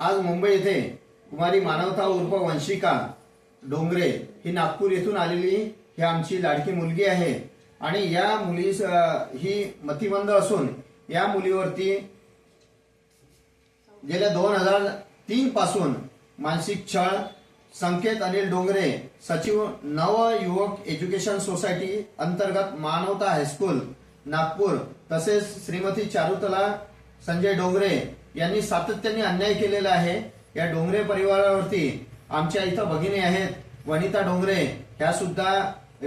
आज मुंबई येथे कुमारी मानवता उर्फ वंशिका डोंगरे ही नागपूर येथून आलेली ही आमची लाडकी मुलगी आहे. आणि या मुली ही मतिमंद असून या मुलीवरती गेल्या दोन हजार तीन पासून मानसिक छळ संकेत अनिल डोंगरे सचिव नव युवक एज्युकेशन सोसायटी अंतर्गत मानवता हायस्कूल नागपूर तसेच श्रीमती चारुतला संजय डोंगरे यांनी सातत्याने अन्याय केलेला आहे. या डोंगरे परिवारावरती आमच्या इथं भगिनी आहेत वनिता डोंगरे. ह्या सुद्धा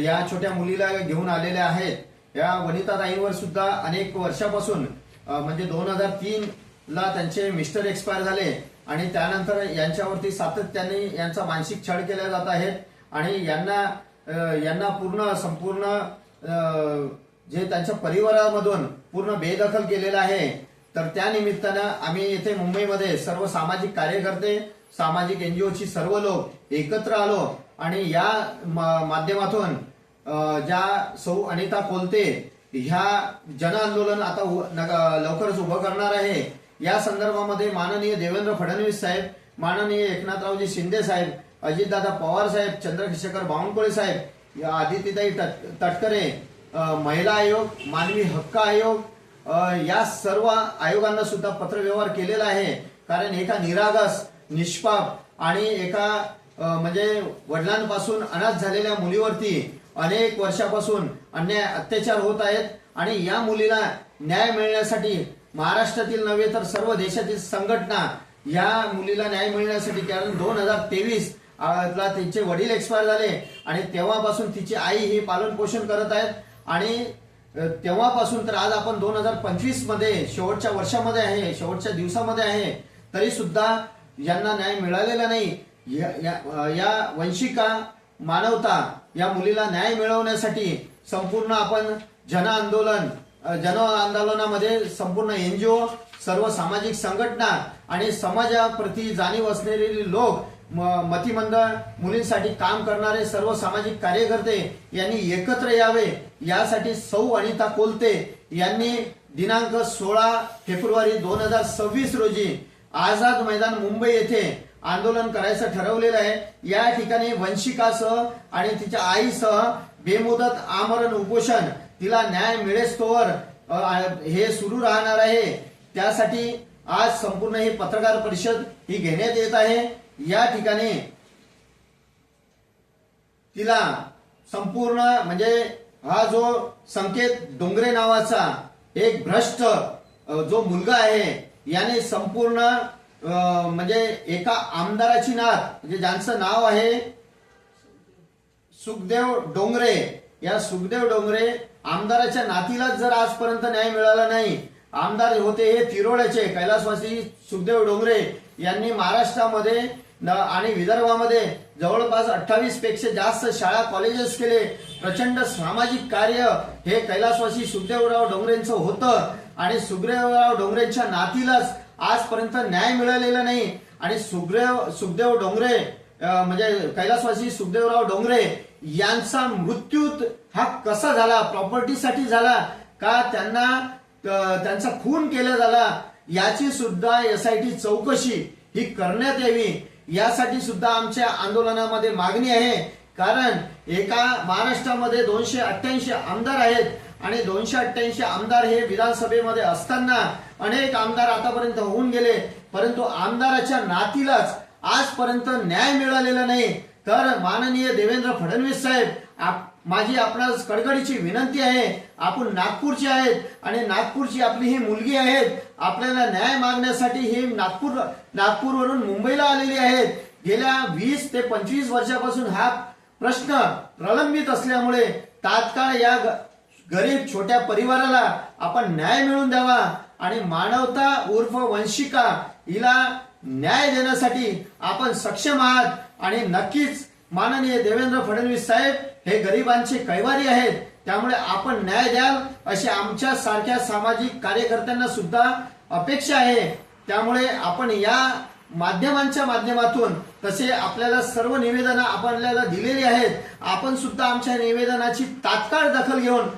या छोट्या मुलीला घेऊन आलेल्या आहेत. या वनिता ताईंवर सुद्धा अनेक वर्षापासून म्हणजे दोन हजार तीन ला त्यांचे मिस्टर एक्सपायर झाले आणि त्यानंतर यांच्यावरती सातत्याने यांचा मानसिक छळ केला जात आहेत आणि यांना यांना पूर्ण संपूर्ण जे त्यांच्या परिवारामधून पूर्ण बेदखल केलेलं आहे तर त्या निमित्तानं आम्ही येथे मुंबईमध्ये सर्व सामाजिक कार्यकर्ते सामाजिक एनजीओची सर्व लोक एकत्र आलो आणि या मा- माध्यमातून ज्या सौ अनिता कोलते ह्या जन आंदोलन आता उ- लवकरच उभं करणार आहे या संदर्भामध्ये माननीय देवेंद्र फडणवीस साहेब माननीय एकनाथरावजी शिंदे साहेब अजितदादा पवार साहेब चंद्रशेखर बावनकुळे साहेब या आदित्यताई तट- तटकरे महिला आयोग मानवी हक्क आयोग या सर्व आयोगांना सुद्धा पत्रव्यवहार केलेला आहे. कारण एका निरागस निष्पाप आणि एका म्हणजे वडिलांपासून अनाथ झालेल्या मुलीवरती अनेक वर्षापासून अन्याय अत्याचार होत आहेत. आणि या मुलीला न्याय मिळण्यासाठी महाराष्ट्रातील नव्हे तर सर्व देशातील संघटना या मुलीला न्याय मिळण्यासाठी कारण दोन हजार तेवीस ला त्यांचे वडील एक्सपायर झाले. आणि तेव्हापासून तिची आई ही पालन पोषण करत आहेत. आणि तेव्हापासून तर आज आपण दोन हजार पंचवीसमध्ये शेवटच्या वर्षामध्ये आहे शेवटच्या दिवसामध्ये आहे तरी सुद्धा यांना न्याय मिळालेला नाही. या- या- या वंशिका मानवता या मुलीला न्याय मिळवण्यासाठी संपूर्ण आपण जन आंदोलन जन आंदोलनामध्ये संपूर्ण एनजीओ सर्व सामाजिक संघटना आणि समाजाप्रती जाणीव असलेले लोक मतिमंद मुलींसाठी काम करणारे सर्व सामाजिक कार्यकर्ते यांनी एकत्र यावे यासाठी सौ अनिता कोलते यांनी दिनांक सोळा फेब्रुवारी दोन हजार सव्वीस रोजी आझाद मैदान मुंबई येथे आंदोलन करायचं ठरवलेलं आहे. या ठिकाणी वंशिकासह आणि तिच्या आईसह बेमुदत आमरण उपोषण तिला न्याय मिळेस्तोवर हे सुरू राहणार आहे. त्यासाठी आज संपूर्ण ही पत्रकार परिषद ही घेण्यात येत आहे. या ठिकाणी तिला संपूर्ण म्हणजे हा जो संकेत डोंगरे नावाचा एक भ्रष्ट जो मुलगा आहे याने संपूर्ण म्हणजे एका आमदाराची नात म्हणजे ज्यांचं नाव आहे सुखदेव डोंगरे या सुखदेव डोंगरे आमदाराच्या नातीलाच जर आजपर्यंत न्याय मिळाला नाही आमदार होते हे तिरोड्याचे कैलासवासी सुखदेव डोंगरे यांनी महाराष्ट्रामध्ये न- आणि विदर्भामध्ये जवळपास अठ्ठावीसपेक्षा जास्त शाळा कॉलेजेस केले. प्रचंड सामाजिक कार्य हे कैलासवासी सुखदेवराव डोंगरेंचं होतं. आणि सुखदेवराव डोंगरेंच्या नातीलाच आजपर्यंत न्याय मिळालेला नाही. आणि सुखदेव सुखदेव डोंगरे म्हणजे कैलासवासी सुखदेवराव डोंगरे यांचा मृत्यू हा कसा झाला? प्रॉपर्टीसाठी झाला का त्यांना त्यांचा खून केला झाला? याची सुद्धा एस आय टी चौकशी ही करण्यात यावी. यासाठी सुद्धा आमच्या आंदोलनामध्ये मागणी आहे. कारण एका महाराष्ट्रामध्ये दोनशे अठ्ठ्याऐंशी आमदार आहेत आणि दोनशे अठ्ठ्याऐंशी आमदार हे विधानसभेमध्ये असताना अनेक आमदार आतापर्यंत होऊन गेले. परंतु आमदाराच्या नातीलाच आजपर्यंत न्याय मिळालेला नाही. तर माननीय देवेंद्र फडणवीस साहेब आप- माझी आपणास कडकडीची विनंती आहे. आपण नागपूरचे आहेत आणि नागपूरची आपली ही मुलगी आहेत. आपल्याला न्याय मागण्यासाठी ही नागपूर नागपूरवरून मुंबईला आलेली आहेत. गेल्या वीस ते पंचवीस वर्षापासून हा प्रश्न प्रलंबित असल्यामुळे तात्काळ या गरीब छोट्या परिवाराला आपण न्याय मिळवून द्यावा आणि मानवता उर्फ वंशिका हिला न्याय देण्यासाठी आपण सक्षम आहात. आणि नक्कीच माननीय देवेंद्र फडणवीस साहेब हे गरिबांचे कैवारी आहेत त्यामुळे आपण न्याय द्याल अशी आमच्या सारख्या सामाजिक कार्यकर्त्यांना सुद्धा अपेक्षा आहे. त्यामुळे आपण या माध्यमांच्या माध्यमातून तसे आपल्याला सर्व निवेदनं आपल्याला दिलेली आहेत. आपण सुद्धा आमच्या निवेदनाची तात्काळ दखल घेऊन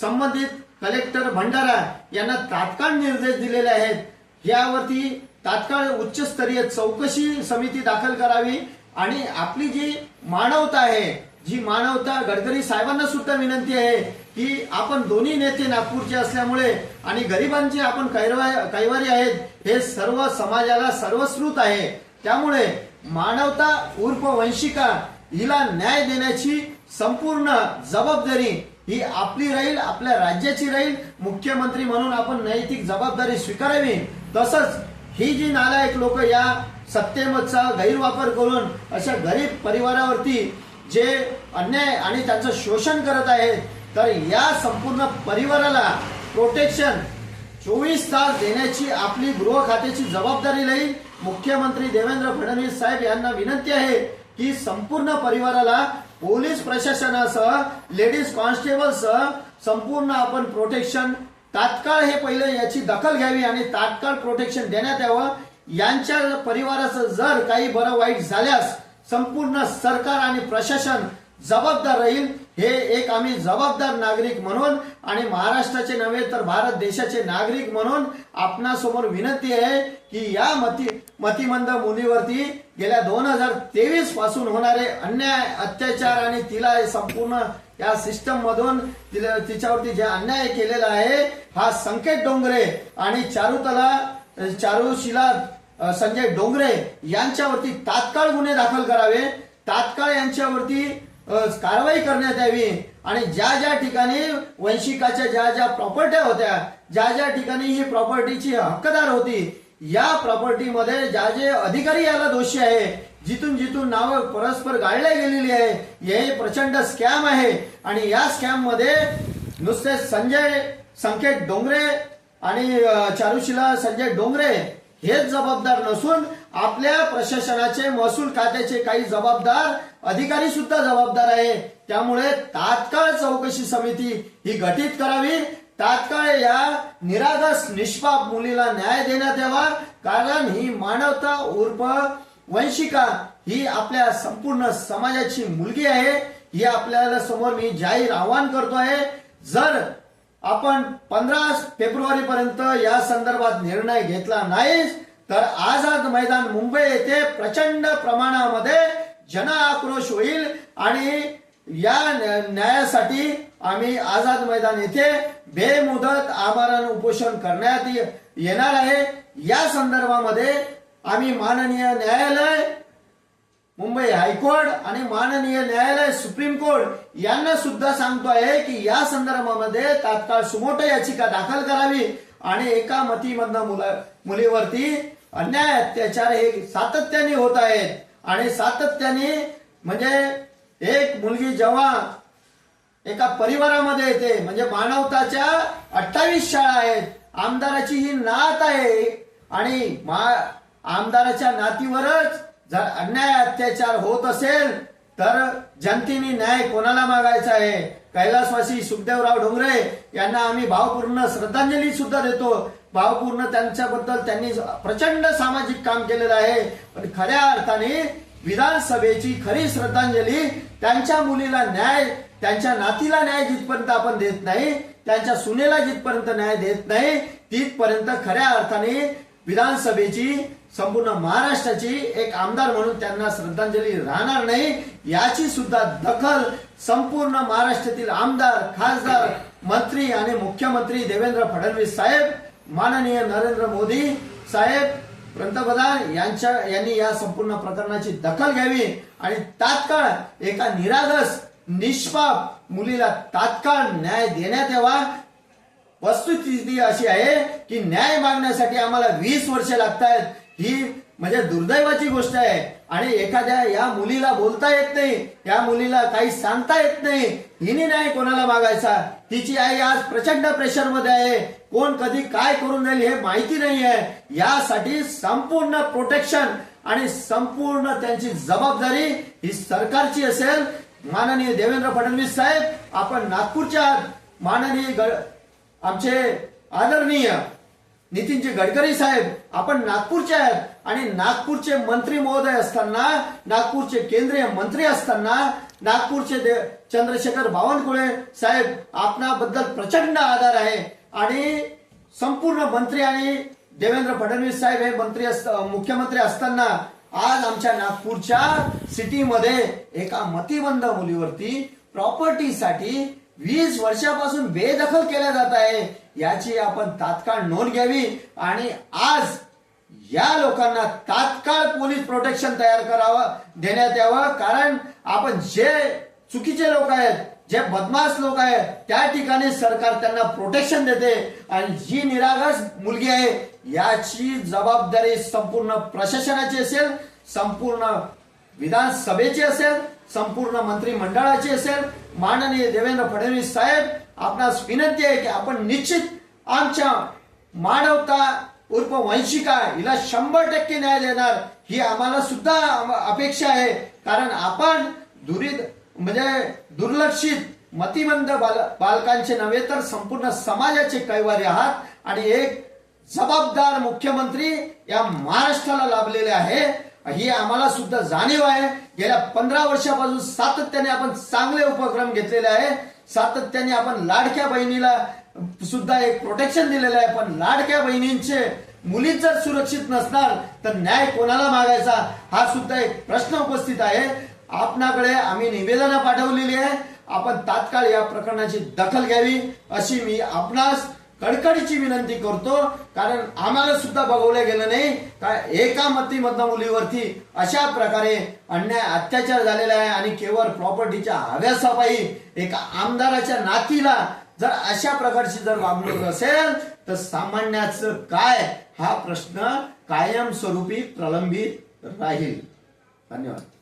संबंधित कलेक्टर भंडारा यांना तात्काळ निर्देश दिलेले आहेत. यावरती तात्काळ उच्चस्तरीय चौकशी समिती दाखल करावी आणि आपली जी मानवता आहे जी मानवता गडकरी साहेबांना सुद्धा विनंती आहे की आपण दोन्ही नेते नागपूरचे असल्यामुळे आणि गरिबांचे आपण कैरवा- कैवारी आहेत हे सर्व समाजाला सर्वश्रुत आहे. त्यामुळे मानवता उर्फ वंशिका हिला न्याय देण्याची संपूर्ण जबाबदारी ही आपली राहील आपल्या राज्याची राहील. मुख्यमंत्री म्हणून आपण नैतिक जबाबदारी स्वीकारावी. तसंच ही जी नालायक लोक या सत्तेचा गैरवापर करून अशा गरीब परिवारावरती जे अन्याय आणि त्यांचं शोषण करत आहेत तर या संपूर्ण परिवाराला प्रोटेक्शन चोवीस तास देण्याची आपली गृह खात्याची जबाबदारी राहील मुख्यमंत्री देवेंद्र फडणवीस साहेब यांना विनंती आहे की संपूर्ण परिवाराला पोलीस प्रशासनासह लेडीज कॉन्स्टेबलसह संपूर्ण आपण प्रोटेक्शन तात्काळ हे पहिले याची दखल घ्यावी आणि तात्काळ प्रोटेक्शन देण्यात यावं. यांच्या परिवाराचं जर काही बरं वाईट झाल्यास संपूर्ण सरकार आणि प्रशासन जबाबदार राहील हे एक आम्ही जबाबदार नागरिक म्हणून आणि महाराष्ट्राचे नव्हे तर भारत देशाचे नागरिक म्हणून आपणासमोर विनंती आहे की या मती मतिमंद मुलीवरती गेल्या दोन हजार तेवीसपासून होणारे अन्याय अत्याचार आणि तिला संपूर्ण या सिस्टम मधून तिला तिच्यावरती जे अन्याय केलेला आहे हा संकेत डोंगरे आणि चारुतला चारुशिला संजय डोंगरे यांच्यावरती तात्काळ गुन्हे दाखल करावे. तात्काळ यांच्यावरती कारवाई करण्यात यावी. आणि ज्या ज्या ठिकाणी वंशिकाच्या ज्या ज्या प्रॉपर्ट्या होत्या ज्या ज्या ठिकाणी ही प्रॉपर्टीची हक्कदार होती या प्रॉपर्टीमध्ये ज्या जे अधिकारी याला दोषी आहे जिथून जिथून नावं परस्पर गाळल्या गेलेली आहे हे प्रचंड स्कॅम आहे. आणि या स्कॅममध्ये नुसते संजय संकेत डोंगरे आणि चारुशिला संजय डोंगरे हेच जबाबदार नसून आपल्या प्रशासनाचे महसूल खात्याचे काही जबाबदार अधिकारी सुद्धा जबाबदार आहे. त्यामुळे तात्काळ चौकशी समिती ही गठीत करावी. तात्काळ या निरागस निष्पाप मुलीला न्याय देण्यात यावा. कारण ही मानवता उर्फ वंशिका ही आपल्या संपूर्ण समाजाची मुलगी आहे. ही आपल्याला समोर मी जाहीर आवाहन करतो आहे जर आपण पंधरा फेब्रुवारी पर्यंत या संदर्भात निर्णय घेतला नाही तर आझाद मैदान मुंबई येथे प्रचंड प्रमाणामध्ये जन आक्रोश होईल आणि या न्या- न्यायासाठी आम्ही आझाद मैदान येथे बेमुदत आमरण उपोषण करण्यात ये- येणार आहे. या संदर्भामध्ये आम्ही माननीय न्यायालय मुंबई हायकोर्ट आणि माननीय न्यायालय सुप्रीम कोर्ट यांना सुद्धा सांगतो आहे की या संदर्भामध्ये तात्काळ सुमोट याचिका दाखल करावी आणि एका मतीमधनं मुला मुलीवरती अन्याय अत्याचार हे सातत्याने होत आहेत. आणि सातत्याने म्हणजे एक मुलगी जेव्हा एका परिवारामध्ये येते म्हणजे मानवताच्या अठ्ठावीस शाळा आहेत आमदाराची ही नात आहे आणि आमदाराच्या नातीवरच जर अन्याय अत्याचार होत असेल तर जनतेने न्याय कोणाला मागायचा आहे? कैलासवासी सुखदेवराव डोंगरे यांना आम्ही भावपूर्ण श्रद्धांजली सुद्धा देतो. भावपूर्ण त्यांच्याबद्दल त्यांनी प्रचंड सामाजिक काम केलेलं आहे. पण खऱ्या अर्थाने विधानसभेची खरी श्रद्धांजली त्यांच्या मुलीला न्याय त्यांच्या नातीला न्याय जिथपर्यंत आपण देत नाही त्यांच्या सुनेला जिथपर्यंत न्याय देत नाही तिथपर्यंत खऱ्या अर्थाने विधानसभेची संपूर्ण महाराष्ट्राची एक आमदार म्हणून त्यांना श्रद्धांजली राहणार नाही याची सुद्धा दखल संपूर्ण महाराष्ट्रातील आमदार खासदार मंत्री आणि मुख्यमंत्री देवेंद्र फडणवीस साहेब माननीय नरेंद्र मोदी साहेब पंतप्रधान यांच्या यांनी या संपूर्ण प्रकरणाची दखल घ्यावी आणि तात्काळ एका निरागस निष्पाप मुलीला तात्काळ न्याय देण्यात यावा वस्तुस्थिती अशी आहे की न्याय मागण्यासाठी आम्हाला वीस वर्ष लागत आहेत ही म्हणजे दुर्दैवाची गोष्ट आहे. आणि एखाद्या या मुलीला बोलता येत नाही या मुलीला काही सांगता येत नाही हिने न्याय कोणाला मागायचा? तिची आई आज प्रचंड प्रेशरमध्ये आहे. कोण कधी काय करून जाईल हे माहिती नाही आहे. यासाठी संपूर्ण प्रोटेक्शन आणि संपूर्ण त्यांची जबाबदारी ही सरकारची असेल. माननीय देवेंद्र फडणवीस साहेब आपण नागपूरच्या माननीय ग- आमचे आदरणीय नितीनजी गडकरी साहेब आपण नागपूरचे आहेत आणि नागपूरचे मंत्री महोदय असताना नागपूरचे केंद्रीय मंत्री असताना नागपूरचे दे- चंद्रशेखर बावनकुळे साहेब आपणाबद्दल प्रचंड आदर आहे आणि संपूर्ण मंत्री आणि देवेंद्र फडणवीस साहेब हे मंत्री मुख्यमंत्री असताना आज आमच्या नागपूरच्या सिटीमध्ये एका मतिबंध मुलीवरती प्रॉपर्टीसाठी वीस वर्षापासून बेदखल केल्या जात आहे याची आपण तात्काळ नोंद घ्यावी आणि आज या लोकांना तात्काळ पोलीस प्रोटेक्शन तयार करावं देण्यात यावं. कारण आपण जे चुकीचे लोक आहेत जे बदमाश लोक आहेत त्या ठिकाणी सरकार त्यांना प्रोटेक्शन देते. आणि जी निरागस मुलगी आहे याची जबाबदारी संपूर्ण प्रशासनाची असेल संपूर्ण विधानसभेची असेल संपूर्ण मंत्रिमंडळाची असेल माननीय देवेंद्र फडणवीस साहेब आपणास विनंती आहे की आपण निश्चित आमच्या मानवता उर्फ वंशिका हिला शंभर टक्के न्याय देणार ही आम्हाला सुद्धा अपेक्षा आहे. कारण आपण दुरीत म्हणजे दुर्लक्षित मतिमंद बाल बालकांचे नव्हे तर संपूर्ण समाजाचे कैवारी आहात आणि एक जबाबदार मुख्यमंत्री या महाराष्ट्राला लाभलेले आहे. ही आम्हाला सुद्धा जाणीव आहे. गेल्या पंधरा वर्षापासून सातत्याने आपण चांगले उपक्रम घेतलेले आहे. सातत्याने आपण लाडक्या बहिणीला सुद्धा एक प्रोटेक्शन दिलेलं आहे. पण लाडक्या बहिणींचे मुली जर सुरक्षित नसणार तर न्याय कोणाला मागायचा? हा सुद्धा एक प्रश्न उपस्थित आहे. आपणाकडे आम्ही निवेदनं पाठवलेली आहे. आपण तात्काळ या प्रकरणाची दखल घ्यावी अशी मी आपणास कडकडीची विनंती करतो कारण आम्हाला सुद्धा बघवलं गेलं नाही का एका मतीमधनं मुलीवरती अशा प्रकारे अन्याय अत्याचार झालेला आहे आणि केवळ प्रॉपर्टीच्या हव्यासापायी एका आमदाराच्या नातीला जर अशा प्रकारची जर वागणूक असेल तर सामान्याचं काय हा प्रश्न कायमस्वरूपी प्रलंबित राहील धन्यवाद